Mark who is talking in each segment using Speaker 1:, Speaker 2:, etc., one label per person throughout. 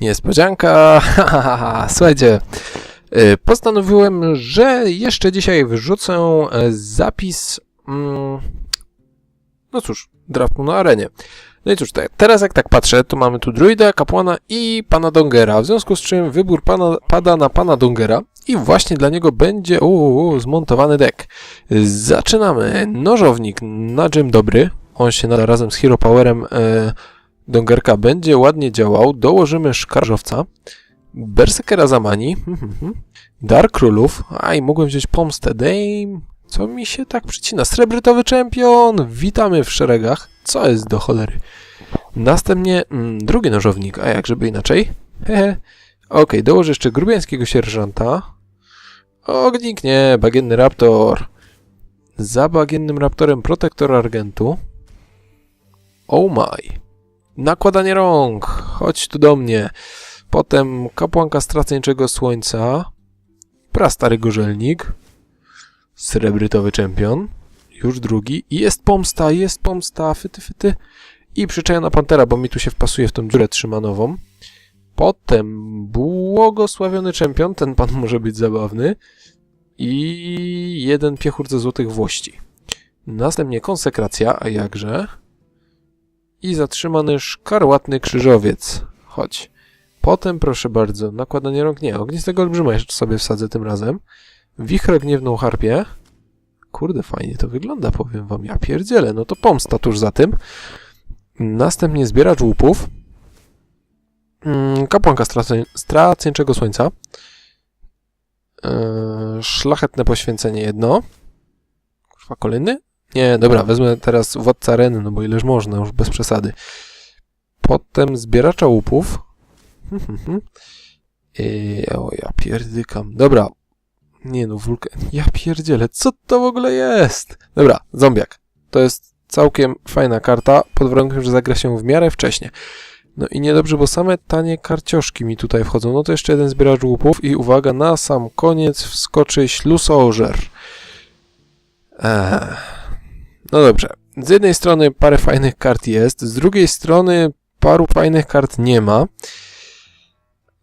Speaker 1: Niespodzianka! Słuchajcie, y, postanowiłem, że jeszcze dzisiaj wyrzucę e, zapis. mm, No cóż, draftu na arenie. No i cóż, tak, teraz jak tak patrzę, to mamy tu druida, kapłana i pana Dongera, w związku z czym wybór pana, pada na pana Dongera i właśnie dla niego będzie uu, zmontowany deck. Zaczynamy. Nożownik na dżem dobry. On się nada razem z Hero Powerem e, Dongerka będzie ładnie działał. Dołożymy szkarżowca. Berserkera Zamani. Mhm. Dar Królów. Aj, mogłem wziąć pomstę. Dame. Co mi się tak przycina? Srebrytowy czempion! Witamy w szeregach. Co jest do cholery? Następnie mm, drugi nożownik, a jak żeby inaczej? Hehe. Okej, dołożę jeszcze grubiańskiego sierżanta. Ognik nie, bagienny raptor. Za bagiennym raptorem protektor argentu. Oh my. Nakładanie rąk. Chodź tu do mnie. Potem kapłanka straceńczego słońca. Prastary gorzelnik. Srebrytowy czempion. Już drugi. I jest pomsta, jest pomsta. Fyty, fyty. I przyczajona pantera, bo mi tu się wpasuje w tą dziurę trzymanową. Potem błogosławiony czempion. Ten pan może być zabawny. I jeden piechur ze złotych włości. Następnie konsekracja, a jakże? I zatrzymany szkarłatny krzyżowiec. Chodź. Potem, proszę bardzo, nakładanie rąk nie. Ognistego olbrzyma jeszcze sobie wsadzę tym razem. Wichrę gniewną harpię. Kurde, fajnie to wygląda, powiem wam. Ja pierdzielę, no to pomsta tuż za tym. Następnie zbieracz łupów. Mm, Kapłanka straceńczego słońca. Eee, szlachetne poświęcenie jedno. Kurwa, kolejny? Nie, dobra, wezmę teraz władca Reny, no bo ileż można, już bez przesady. Potem zbieracza łupów. I, o, ja pierdykam. Dobra. Nie no, wulkan. Ja pierdzielę, co to w ogóle jest? Dobra, zombiak. To jest całkiem fajna karta, pod warunkiem, że zagra się w miarę wcześnie. No i niedobrze, bo same tanie karcioszki mi tutaj wchodzą. No to jeszcze jeden zbieracz łupów i uwaga, na sam koniec wskoczy ślusożer. Eee. No dobrze. Z jednej strony parę fajnych kart jest, z drugiej strony paru fajnych kart nie ma.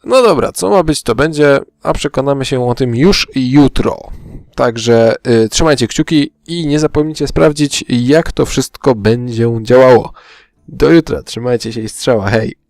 Speaker 1: No dobra, co ma być, to będzie, a przekonamy się o tym już jutro. Także y, trzymajcie kciuki i nie zapomnijcie sprawdzić, jak to wszystko będzie działało. Do jutra, trzymajcie się i strzała, hej!